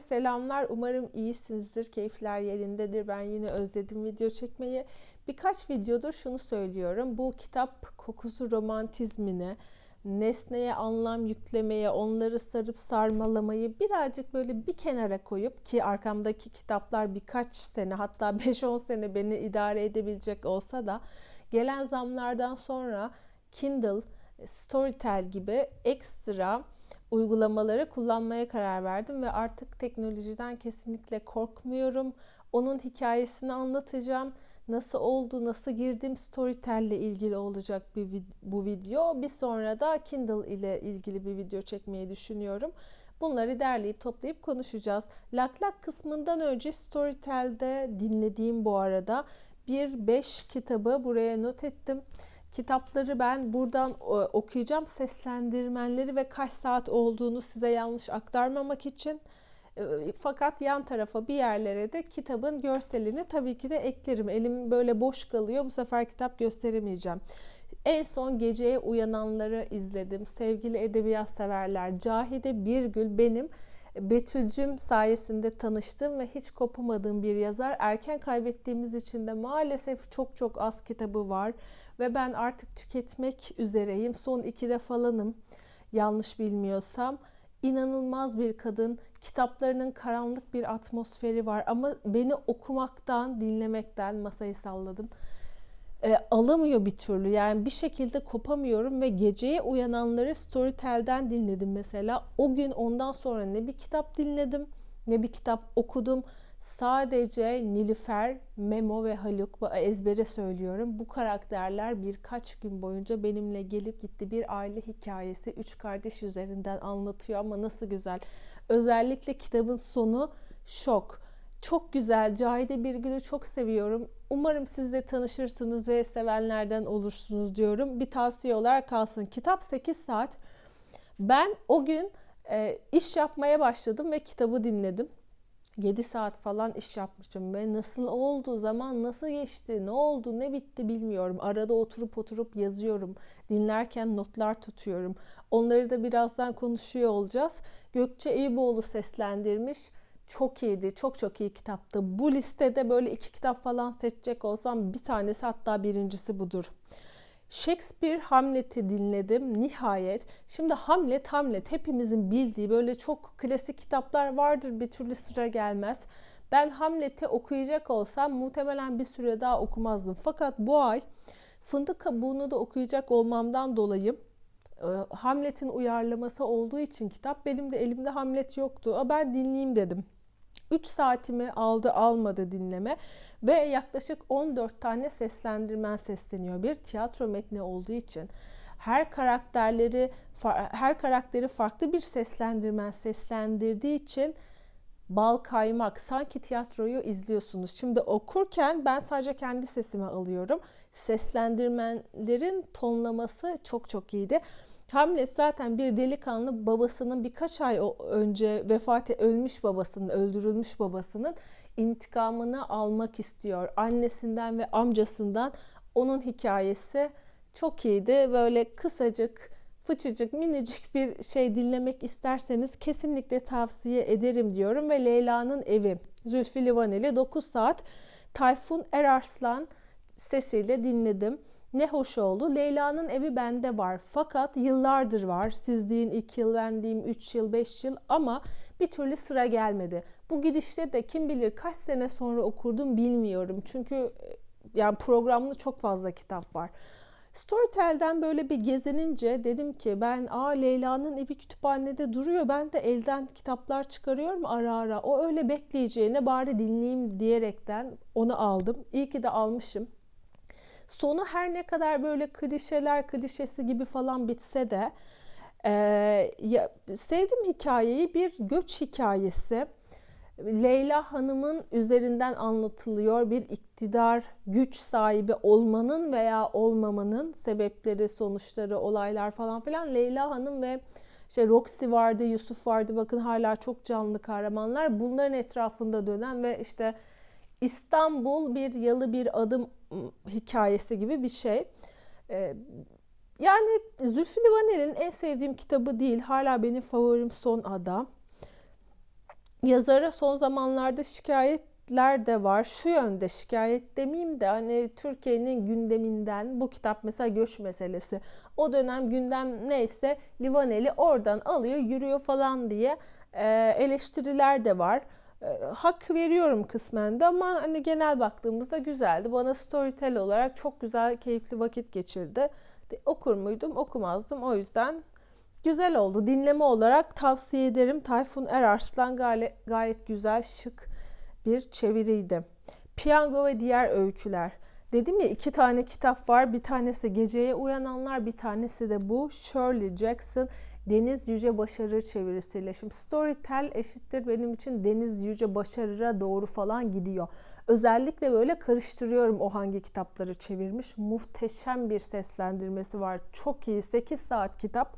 Selamlar. Umarım iyisinizdir. Keyifler yerindedir. Ben yine özledim video çekmeyi. Birkaç videodur şunu söylüyorum. Bu kitap kokusu romantizmine, nesneye anlam yüklemeye, onları sarıp sarmalamayı birazcık böyle bir kenara koyup ki arkamdaki kitaplar birkaç sene hatta 5-10 sene beni idare edebilecek olsa da gelen zamlardan sonra Kindle, Storytel gibi ekstra uygulamaları kullanmaya karar verdim ve artık teknolojiden kesinlikle korkmuyorum. Onun hikayesini anlatacağım. Nasıl oldu, nasıl girdim Storytel ile ilgili olacak bir bu video. Bir sonra da Kindle ile ilgili bir video çekmeyi düşünüyorum. Bunları derleyip toplayıp konuşacağız. Lak lak kısmından önce Storytel'de dinlediğim bu arada bir 5 kitabı buraya not ettim. Kitapları ben buradan e, okuyacağım. Seslendirmenleri ve kaç saat olduğunu size yanlış aktarmamak için. E, fakat yan tarafa bir yerlere de kitabın görselini tabii ki de eklerim. Elim böyle boş kalıyor. Bu sefer kitap gösteremeyeceğim. En son geceye uyananları izledim. Sevgili edebiyat severler. Cahide Birgül benim Betülcüm sayesinde tanıştığım ve hiç kopamadığım bir yazar. Erken kaybettiğimiz için de maalesef çok çok az kitabı var ve ben artık tüketmek üzereyim. Son ikide falanım yanlış bilmiyorsam. İnanılmaz bir kadın. Kitaplarının karanlık bir atmosferi var ama beni okumaktan, dinlemekten masayı salladım e, alamıyor bir türlü. Yani bir şekilde kopamıyorum ve geceye uyananları Storytel'den dinledim mesela. O gün ondan sonra ne bir kitap dinledim ne bir kitap okudum. Sadece Nilüfer, Memo ve Haluk ezbere söylüyorum. Bu karakterler birkaç gün boyunca benimle gelip gitti. Bir aile hikayesi üç kardeş üzerinden anlatıyor ama nasıl güzel. Özellikle kitabın sonu şok. Çok güzel. Cahide Birgül'ü çok seviyorum. Umarım siz de tanışırsınız ve sevenlerden olursunuz diyorum. Bir tavsiye olarak kalsın. Kitap 8 saat. Ben o gün e, iş yapmaya başladım ve kitabı dinledim. 7 saat falan iş yapmışım ve nasıl oldu, zaman nasıl geçti, ne oldu, ne bitti bilmiyorum. Arada oturup oturup yazıyorum. Dinlerken notlar tutuyorum. Onları da birazdan konuşuyor olacağız. Gökçe Eyüboğlu seslendirmiş çok iyiydi. Çok çok iyi kitaptı. Bu listede böyle iki kitap falan seçecek olsam bir tanesi hatta birincisi budur. Shakespeare Hamlet'i dinledim nihayet. Şimdi Hamlet Hamlet hepimizin bildiği böyle çok klasik kitaplar vardır bir türlü sıra gelmez. Ben Hamlet'i okuyacak olsam muhtemelen bir süre daha okumazdım. Fakat bu ay Fındık Kabuğunu da okuyacak olmamdan dolayı e, Hamlet'in uyarlaması olduğu için kitap benim de elimde Hamlet yoktu. Ben dinleyeyim dedim. 3 saatimi aldı almadı dinleme ve yaklaşık 14 tane seslendirmen sesleniyor. Bir tiyatro metni olduğu için her karakterleri her karakteri farklı bir seslendirmen seslendirdiği için bal kaymak sanki tiyatroyu izliyorsunuz. Şimdi okurken ben sadece kendi sesimi alıyorum. Seslendirmenlerin tonlaması çok çok iyiydi. Hamlet zaten bir delikanlı babasının birkaç ay önce vefat e, ölmüş babasının, öldürülmüş babasının intikamını almak istiyor. Annesinden ve amcasından onun hikayesi çok iyiydi. Böyle kısacık, fıçıcık, minicik bir şey dinlemek isterseniz kesinlikle tavsiye ederim diyorum. Ve Leyla'nın evi Zülfü Livaneli 9 saat Tayfun Erarslan sesiyle dinledim. Ne hoş oldu. Leyla'nın evi bende var. Fakat yıllardır var. Siz deyin 2 yıl, ben diyeyim 3 yıl, 5 yıl ama bir türlü sıra gelmedi. Bu gidişte de kim bilir kaç sene sonra okurdum bilmiyorum. Çünkü e, yani programlı çok fazla kitap var. Storytel'den böyle bir gezinince dedim ki ben aa Leyla'nın evi kütüphanede duruyor. Ben de elden kitaplar çıkarıyorum ara ara. O öyle bekleyeceğine bari dinleyeyim diyerekten onu aldım. İyi ki de almışım. Sonu her ne kadar böyle klişeler klişesi gibi falan bitse de e, ya, sevdim hikayeyi bir göç hikayesi. Leyla Hanım'ın üzerinden anlatılıyor bir iktidar, güç sahibi olmanın veya olmamanın sebepleri, sonuçları, olaylar falan filan. Leyla Hanım ve işte Roxy vardı, Yusuf vardı. Bakın hala çok canlı kahramanlar. Bunların etrafında dönen ve işte İstanbul bir yalı bir adım hikayesi gibi bir şey. Ee, yani Zülfü Livaneli'nin en sevdiğim kitabı değil. Hala benim favorim Son Ada. yazara son zamanlarda şikayetler de var. Şu yönde şikayet demeyeyim de hani Türkiye'nin gündeminden bu kitap mesela göç meselesi. O dönem gündem neyse Livaneli oradan alıyor yürüyor falan diye eleştiriler de var. E, hak veriyorum kısmen de ama hani genel baktığımızda güzeldi. Bana storytell olarak çok güzel, keyifli vakit geçirdi. Okur muydum? Okumazdım. O yüzden güzel oldu. Dinleme olarak tavsiye ederim. Tayfun Erarslan gayet güzel, şık bir çeviriydi. Piyango ve diğer öyküler. Dedim ya iki tane kitap var. Bir tanesi Geceye Uyananlar, bir tanesi de bu. Shirley Jackson Deniz Yüce Başarır çevirisiyle. Şimdi Storytel eşittir benim için Deniz Yüce Başarır'a doğru falan gidiyor. Özellikle böyle karıştırıyorum o hangi kitapları çevirmiş. Muhteşem bir seslendirmesi var. Çok iyi. 8 saat kitap.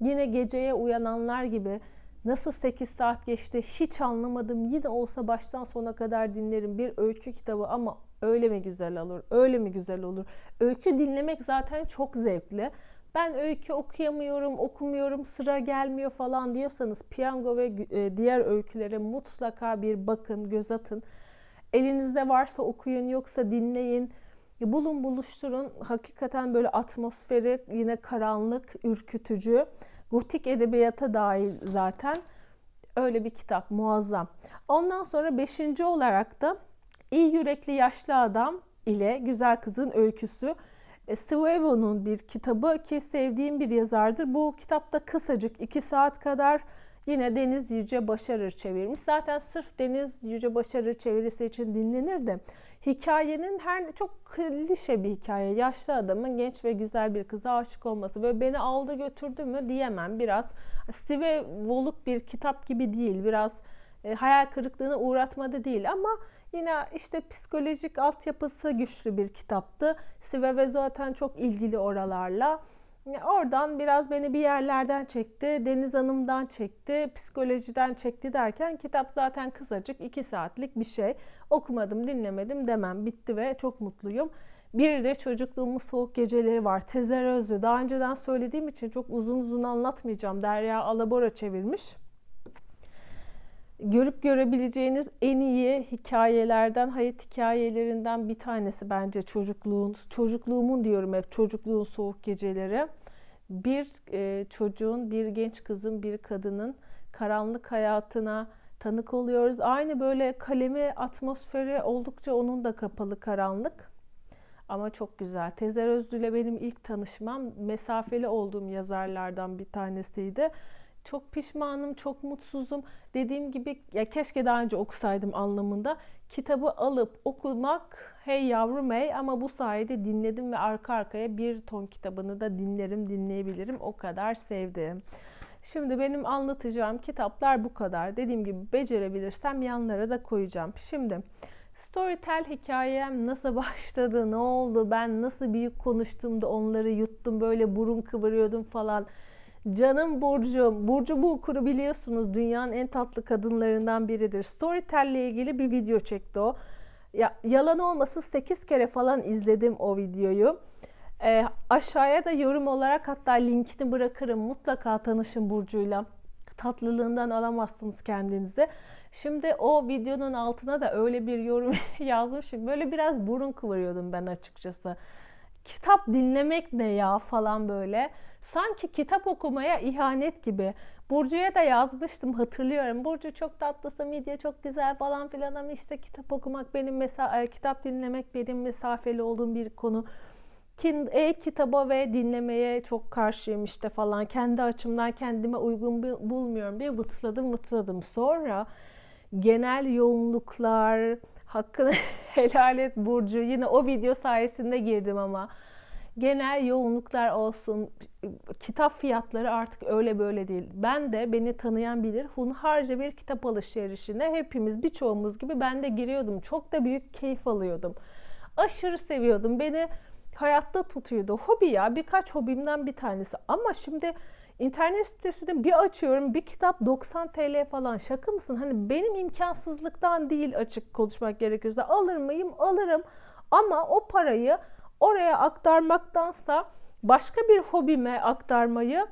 Yine geceye uyananlar gibi nasıl 8 saat geçti hiç anlamadım. Yine olsa baştan sona kadar dinlerim. Bir öykü kitabı ama öyle mi güzel olur? Öyle mi güzel olur? Öykü dinlemek zaten çok zevkli. Ben öykü okuyamıyorum, okumuyorum, sıra gelmiyor falan diyorsanız piyango ve e, diğer öykülere mutlaka bir bakın, göz atın. Elinizde varsa okuyun, yoksa dinleyin. Bulun buluşturun. Hakikaten böyle atmosferi yine karanlık, ürkütücü. Gotik edebiyata dahil zaten. Öyle bir kitap muazzam. Ondan sonra beşinci olarak da İyi Yürekli Yaşlı Adam ile Güzel Kızın Öyküsü. Svevo'nun bir kitabı ki sevdiğim bir yazardır. Bu kitapta kısacık iki saat kadar yine Deniz Yüce Başarır çevirmiş. Zaten sırf Deniz Yüce Başarır çevirisi için dinlenir de hikayenin her çok klişe bir hikaye. Yaşlı adamın genç ve güzel bir kıza aşık olması. Böyle beni aldı götürdü mü diyemem. Biraz Steve bir kitap gibi değil. Biraz e, hayal kırıklığına uğratmadı değil ama yine işte psikolojik altyapısı güçlü bir kitaptı. Sive ve zaten çok ilgili oralarla. Oradan biraz beni bir yerlerden çekti. Deniz Hanım'dan çekti. Psikolojiden çekti derken kitap zaten kısacık iki saatlik bir şey. Okumadım, dinlemedim demem. Bitti ve çok mutluyum. Bir de çocukluğumun soğuk geceleri var. Tezer Özlü. Daha önceden söylediğim için çok uzun uzun anlatmayacağım. Derya Alabora çevirmiş görüp görebileceğiniz en iyi hikayelerden, hayat hikayelerinden bir tanesi bence çocukluğun, çocukluğumun diyorum hep çocukluğun soğuk geceleri. Bir e, çocuğun, bir genç kızın, bir kadının karanlık hayatına tanık oluyoruz. Aynı böyle kalemi atmosferi oldukça onun da kapalı karanlık. Ama çok güzel. Tezer Özlü ile benim ilk tanışmam mesafeli olduğum yazarlardan bir tanesiydi. Çok pişmanım, çok mutsuzum. Dediğim gibi ya keşke daha önce okusaydım anlamında. Kitabı alıp okumak hey yavrum hey ama bu sayede dinledim ve arka arkaya bir ton kitabını da dinlerim, dinleyebilirim. O kadar sevdim. Şimdi benim anlatacağım kitaplar bu kadar. Dediğim gibi becerebilirsem yanlara da koyacağım. Şimdi Storytel hikayem nasıl başladı, ne oldu, ben nasıl büyük konuştuğumda onları yuttum, böyle burun kıvırıyordum falan Canım Burcu, Burcu bu okuru biliyorsunuz dünyanın en tatlı kadınlarından biridir. Storytel ile ilgili bir video çekti o. Ya, yalan olmasın 8 kere falan izledim o videoyu. E, aşağıya da yorum olarak hatta linkini bırakırım. Mutlaka tanışın Burcu'yla. Tatlılığından alamazsınız kendinizi. Şimdi o videonun altına da öyle bir yorum yazmışım. Böyle biraz burun kıvırıyordum ben açıkçası. Kitap dinlemek ne ya falan böyle. Sanki kitap okumaya ihanet gibi. Burcu'ya da yazmıştım hatırlıyorum. Burcu çok tatlısın, midye çok güzel falan filan ama işte kitap okumak benim mesela e, kitap dinlemek benim mesafeli olduğum bir konu. E-kitaba ve dinlemeye çok karşıyım işte falan. Kendi açımdan kendime uygun bulmuyorum diye vıtladım vıtladım. Sonra genel yoğunluklar, hakkını helal et Burcu. Yine o video sayesinde girdim ama genel yoğunluklar olsun, kitap fiyatları artık öyle böyle değil. Ben de beni tanıyan bilir hunharca bir kitap alışverişine hepimiz birçoğumuz gibi ben de giriyordum. Çok da büyük keyif alıyordum. Aşırı seviyordum. Beni hayatta tutuyordu. Hobi ya birkaç hobimden bir tanesi. Ama şimdi internet sitesini bir açıyorum bir kitap 90 TL falan şaka mısın? Hani benim imkansızlıktan değil açık konuşmak gerekirse alır mıyım? Alırım. Ama o parayı oraya aktarmaktansa başka bir hobime aktarmayı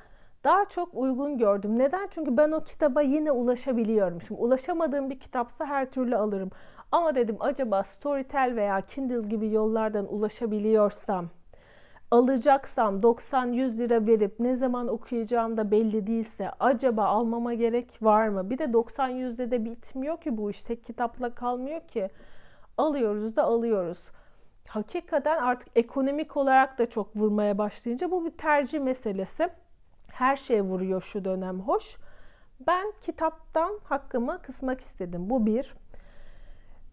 daha çok uygun gördüm. Neden? Çünkü ben o kitaba yine ulaşabiliyorum. Şimdi ulaşamadığım bir kitapsa her türlü alırım. Ama dedim acaba Storytel veya Kindle gibi yollardan ulaşabiliyorsam, alacaksam 90-100 lira verip ne zaman okuyacağım da belli değilse acaba almama gerek var mı? Bir de 90-100'de de bitmiyor ki bu iş. Tek kitapla kalmıyor ki. Alıyoruz da alıyoruz. Hakikaten artık ekonomik olarak da çok vurmaya başlayınca bu bir tercih meselesi. Her şey vuruyor şu dönem hoş. Ben kitaptan hakkımı kısmak istedim. Bu bir.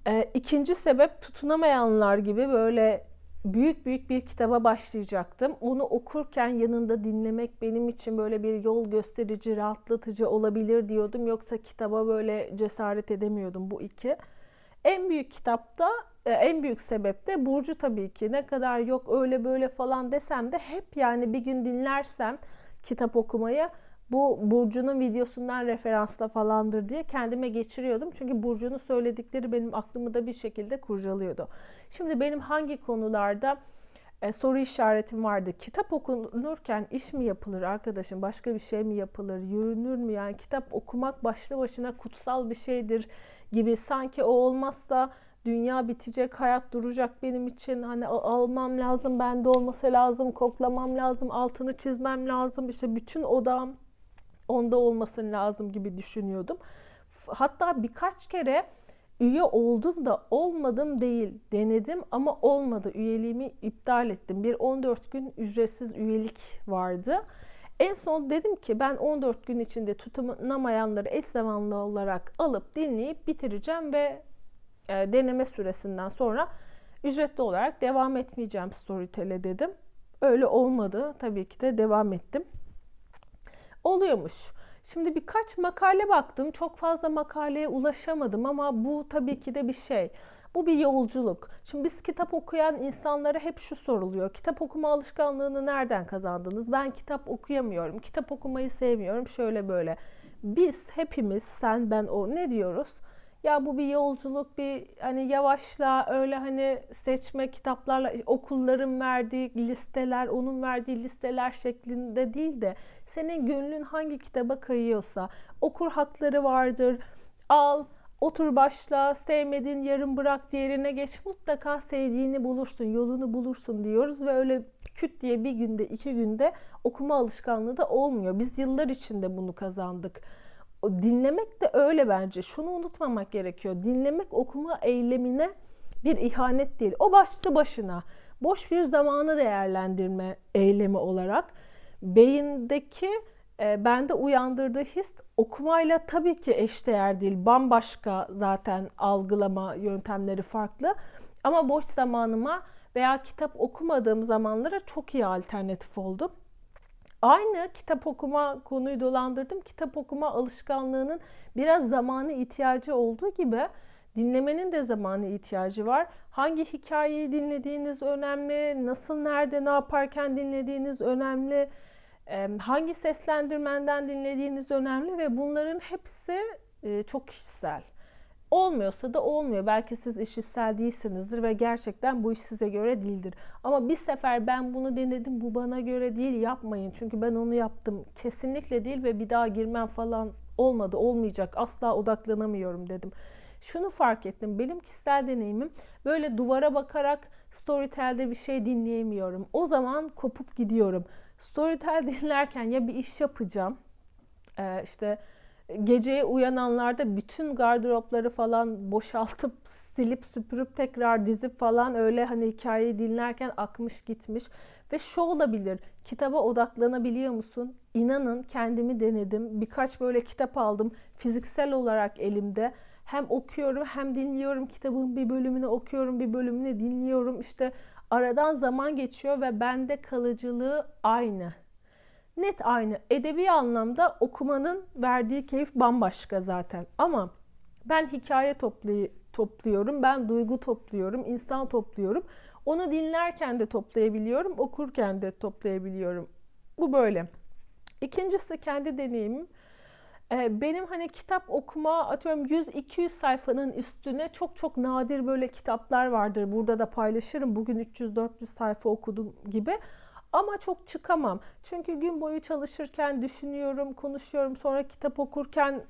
E, ikinci sebep tutunamayanlar gibi böyle büyük büyük bir kitaba başlayacaktım. Onu okurken yanında dinlemek benim için böyle bir yol gösterici, rahatlatıcı olabilir diyordum. Yoksa kitaba böyle cesaret edemiyordum bu iki. En büyük kitapta e, en büyük sebep de Burcu tabii ki. Ne kadar yok öyle böyle falan desem de hep yani bir gün dinlersem kitap okumayı bu Burcu'nun videosundan referansla falandır diye kendime geçiriyordum. Çünkü Burcu'nun söyledikleri benim aklımı da bir şekilde kurcalıyordu. Şimdi benim hangi konularda e, soru işaretim vardı. Kitap okunurken iş mi yapılır arkadaşım? Başka bir şey mi yapılır? Yürünür mü? Yani kitap okumak başlı başına kutsal bir şeydir gibi. Sanki o olmazsa dünya bitecek, hayat duracak benim için. Hani almam lazım, bende olması lazım, koklamam lazım, altını çizmem lazım. İşte bütün odam onda olmasın lazım gibi düşünüyordum. Hatta birkaç kere üye oldum da olmadım değil denedim ama olmadı. Üyeliğimi iptal ettim. Bir 14 gün ücretsiz üyelik vardı. En son dedim ki ben 14 gün içinde tutunamayanları eş zamanlı olarak alıp dinleyip bitireceğim ve e, deneme süresinden sonra ücretli olarak devam etmeyeceğim Storytel'e dedim. Öyle olmadı. Tabii ki de devam ettim oluyormuş. Şimdi birkaç makale baktım. Çok fazla makaleye ulaşamadım ama bu tabii ki de bir şey. Bu bir yolculuk. Şimdi biz kitap okuyan insanlara hep şu soruluyor. Kitap okuma alışkanlığını nereden kazandınız? Ben kitap okuyamıyorum. Kitap okumayı sevmiyorum. Şöyle böyle. Biz hepimiz sen ben o ne diyoruz? Ya bu bir yolculuk bir hani yavaşla öyle hani seçme kitaplarla okulların verdiği listeler onun verdiği listeler şeklinde değil de senin gönlün hangi kitaba kayıyorsa okur hakları vardır al otur başla sevmedin yarım bırak diğerine geç mutlaka sevdiğini bulursun yolunu bulursun diyoruz ve öyle küt diye bir günde iki günde okuma alışkanlığı da olmuyor. Biz yıllar içinde bunu kazandık o dinlemek de öyle bence. Şunu unutmamak gerekiyor. Dinlemek okuma eylemine bir ihanet değil. O başlı başına boş bir zamanı değerlendirme eylemi olarak beyindeki e, bende uyandırdığı his okumayla tabii ki eşdeğer değil. Bambaşka zaten algılama yöntemleri farklı. Ama boş zamanıma veya kitap okumadığım zamanlara çok iyi alternatif oldu. Aynı kitap okuma konuyu dolandırdım. Kitap okuma alışkanlığının biraz zamanı ihtiyacı olduğu gibi dinlemenin de zamanı ihtiyacı var. Hangi hikayeyi dinlediğiniz önemli, nasıl, nerede, ne yaparken dinlediğiniz önemli, hangi seslendirmenden dinlediğiniz önemli ve bunların hepsi çok kişisel. Olmuyorsa da olmuyor. Belki siz işitsel değilsinizdir ve gerçekten bu iş size göre değildir. Ama bir sefer ben bunu denedim, bu bana göre değil yapmayın. Çünkü ben onu yaptım. Kesinlikle değil ve bir daha girmem falan olmadı, olmayacak. Asla odaklanamıyorum dedim. Şunu fark ettim. Benim kişisel deneyimim böyle duvara bakarak Storytel'de bir şey dinleyemiyorum. O zaman kopup gidiyorum. Storytel dinlerken ya bir iş yapacağım. Ee, işte geceye uyananlarda bütün gardıropları falan boşaltıp silip süpürüp tekrar dizip falan öyle hani hikayeyi dinlerken akmış gitmiş. Ve şu olabilir kitaba odaklanabiliyor musun? İnanın kendimi denedim birkaç böyle kitap aldım fiziksel olarak elimde. Hem okuyorum hem dinliyorum kitabın bir bölümünü okuyorum bir bölümünü dinliyorum. İşte aradan zaman geçiyor ve bende kalıcılığı aynı net aynı. Edebi anlamda okumanın verdiği keyif bambaşka zaten. Ama ben hikaye toplay topluyorum, ben duygu topluyorum, insan topluyorum. Onu dinlerken de toplayabiliyorum, okurken de toplayabiliyorum. Bu böyle. İkincisi kendi deneyimim. Ee, benim hani kitap okuma atıyorum 100-200 sayfanın üstüne çok çok nadir böyle kitaplar vardır. Burada da paylaşırım. Bugün 300-400 sayfa okudum gibi. Ama çok çıkamam. Çünkü gün boyu çalışırken düşünüyorum, konuşuyorum. Sonra kitap okurken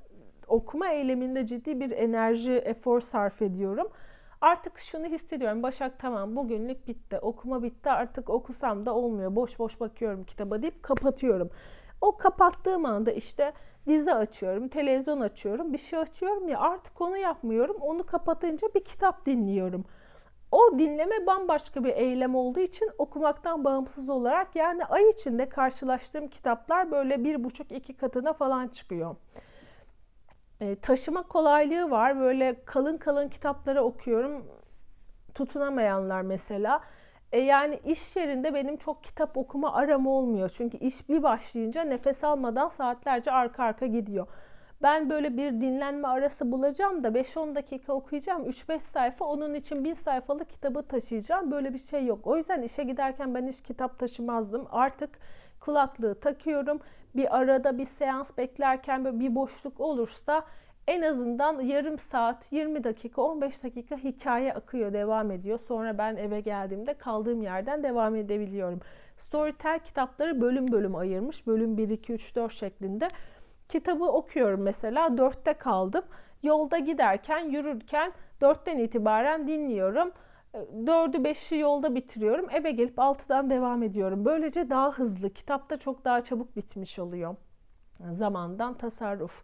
okuma eyleminde ciddi bir enerji, efor sarf ediyorum. Artık şunu hissediyorum. Başak tamam bugünlük bitti. Okuma bitti. Artık okusam da olmuyor. Boş boş bakıyorum kitaba deyip kapatıyorum. O kapattığım anda işte dizi açıyorum, televizyon açıyorum, bir şey açıyorum ya artık onu yapmıyorum. Onu kapatınca bir kitap dinliyorum. O dinleme bambaşka bir eylem olduğu için okumaktan bağımsız olarak yani ay içinde karşılaştığım kitaplar böyle bir buçuk iki katına falan çıkıyor. E, taşıma kolaylığı var. Böyle kalın kalın kitapları okuyorum. Tutunamayanlar mesela. E, yani iş yerinde benim çok kitap okuma aram olmuyor. Çünkü iş bir başlayınca nefes almadan saatlerce arka arka gidiyor. Ben böyle bir dinlenme arası bulacağım da 5-10 dakika okuyacağım. 3-5 sayfa onun için 1000 sayfalık kitabı taşıyacağım. Böyle bir şey yok. O yüzden işe giderken ben hiç kitap taşımazdım. Artık kulaklığı takıyorum. Bir arada bir seans beklerken bir boşluk olursa en azından yarım saat, 20 dakika, 15 dakika hikaye akıyor, devam ediyor. Sonra ben eve geldiğimde kaldığım yerden devam edebiliyorum. Storytel kitapları bölüm bölüm ayırmış. Bölüm 1, 2, 3, 4 şeklinde. Kitabı okuyorum mesela. 4'te kaldım. Yolda giderken, yürürken 4'ten itibaren dinliyorum. 4'ü 5'i yolda bitiriyorum. Eve gelip 6'dan devam ediyorum. Böylece daha hızlı. Kitapta çok daha çabuk bitmiş oluyor. Zamandan tasarruf.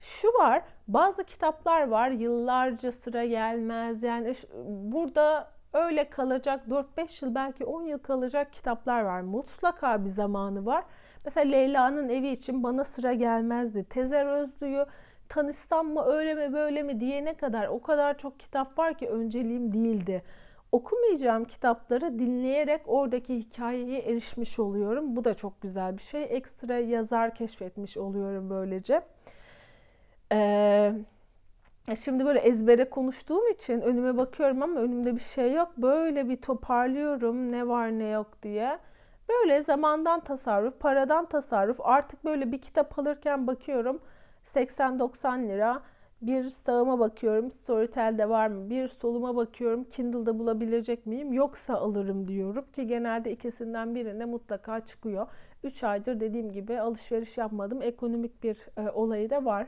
Şu var, bazı kitaplar var yıllarca sıra gelmez. Yani burada öyle kalacak 4-5 yıl belki 10 yıl kalacak kitaplar var. Mutlaka bir zamanı var. Mesela Leyla'nın evi için bana sıra gelmezdi. Tezer Özlü'yü tanışsam mı öyle mi böyle mi diyene kadar o kadar çok kitap var ki önceliğim değildi. Okumayacağım kitapları dinleyerek oradaki hikayeye erişmiş oluyorum. Bu da çok güzel bir şey. Ekstra yazar keşfetmiş oluyorum böylece. Ee, şimdi böyle ezbere konuştuğum için önüme bakıyorum ama önümde bir şey yok. Böyle bir toparlıyorum ne var ne yok diye. Böyle zamandan tasarruf, paradan tasarruf. Artık böyle bir kitap alırken bakıyorum 80-90 lira. Bir sağıma bakıyorum Storytel'de var mı? Bir soluma bakıyorum Kindle'da bulabilecek miyim? Yoksa alırım diyorum ki genelde ikisinden birinde mutlaka çıkıyor. 3 aydır dediğim gibi alışveriş yapmadım. Ekonomik bir e, olayı da var.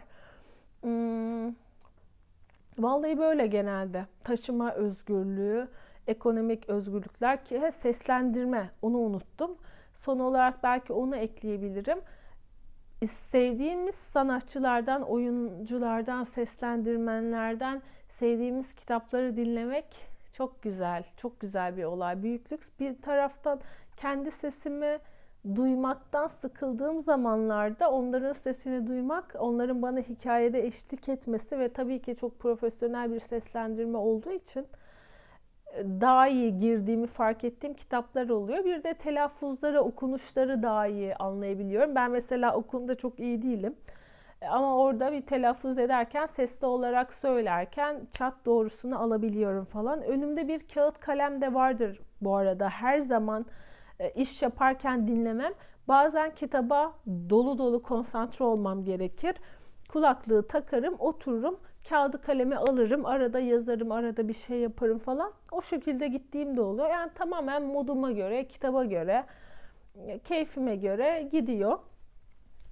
Hmm, vallahi böyle genelde. Taşıma özgürlüğü, ekonomik özgürlükler ki seslendirme onu unuttum. Son olarak belki onu ekleyebilirim. Sevdiğimiz sanatçılardan, oyunculardan, seslendirmenlerden sevdiğimiz kitapları dinlemek çok güzel, çok güzel bir olay. Büyüklük bir taraftan kendi sesimi duymaktan sıkıldığım zamanlarda onların sesini duymak, onların bana hikayede eşlik etmesi ve tabii ki çok profesyonel bir seslendirme olduğu için daha iyi girdiğimi fark ettiğim kitaplar oluyor. Bir de telaffuzları, okunuşları daha iyi anlayabiliyorum. Ben mesela okumda çok iyi değilim. E, ama orada bir telaffuz ederken, sesli olarak söylerken çat doğrusunu alabiliyorum falan. Önümde bir kağıt kalem de vardır bu arada. Her zaman e, iş yaparken dinlemem. Bazen kitaba dolu dolu konsantre olmam gerekir. Kulaklığı takarım, otururum, kağıdı kalemi alırım, arada yazarım, arada bir şey yaparım falan. O şekilde gittiğim de oluyor. Yani tamamen moduma göre, kitaba göre, keyfime göre gidiyor.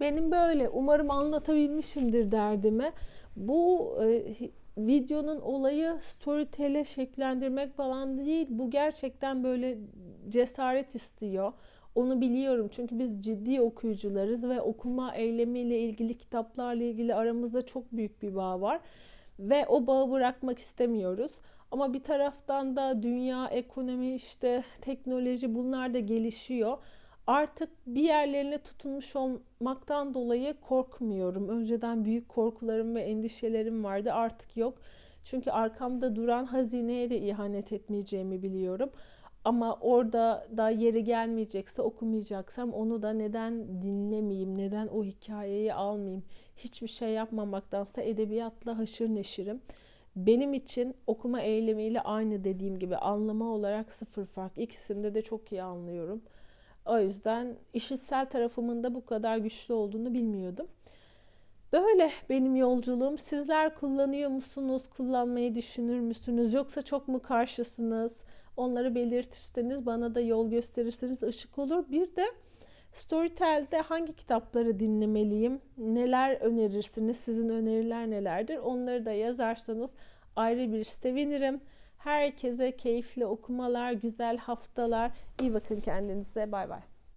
Benim böyle umarım anlatabilmişimdir derdimi. Bu e, videonun olayı storytell'e şekillendirmek falan değil. Bu gerçekten böyle cesaret istiyor. Onu biliyorum çünkü biz ciddi okuyucularız ve okuma eylemiyle ilgili kitaplarla ilgili aramızda çok büyük bir bağ var. Ve o bağı bırakmak istemiyoruz. Ama bir taraftan da dünya, ekonomi, işte teknoloji bunlar da gelişiyor. Artık bir yerlerine tutunmuş olmaktan dolayı korkmuyorum. Önceden büyük korkularım ve endişelerim vardı. Artık yok. Çünkü arkamda duran hazineye de ihanet etmeyeceğimi biliyorum. Ama orada da yeri gelmeyecekse okumayacaksam onu da neden dinlemeyeyim, neden o hikayeyi almayayım, hiçbir şey yapmamaktansa edebiyatla haşır neşirim. Benim için okuma eylemiyle aynı dediğim gibi anlama olarak sıfır fark. İkisinde de çok iyi anlıyorum. O yüzden işitsel tarafımın da bu kadar güçlü olduğunu bilmiyordum. Böyle benim yolculuğum. Sizler kullanıyor musunuz? Kullanmayı düşünür müsünüz? Yoksa çok mu karşısınız? Onları belirtirseniz bana da yol gösterirseniz ışık olur. Bir de Storytel'de hangi kitapları dinlemeliyim? Neler önerirsiniz? Sizin öneriler nelerdir? Onları da yazarsanız ayrı bir sevinirim. Herkese keyifli okumalar, güzel haftalar. İyi bakın kendinize. Bay bay.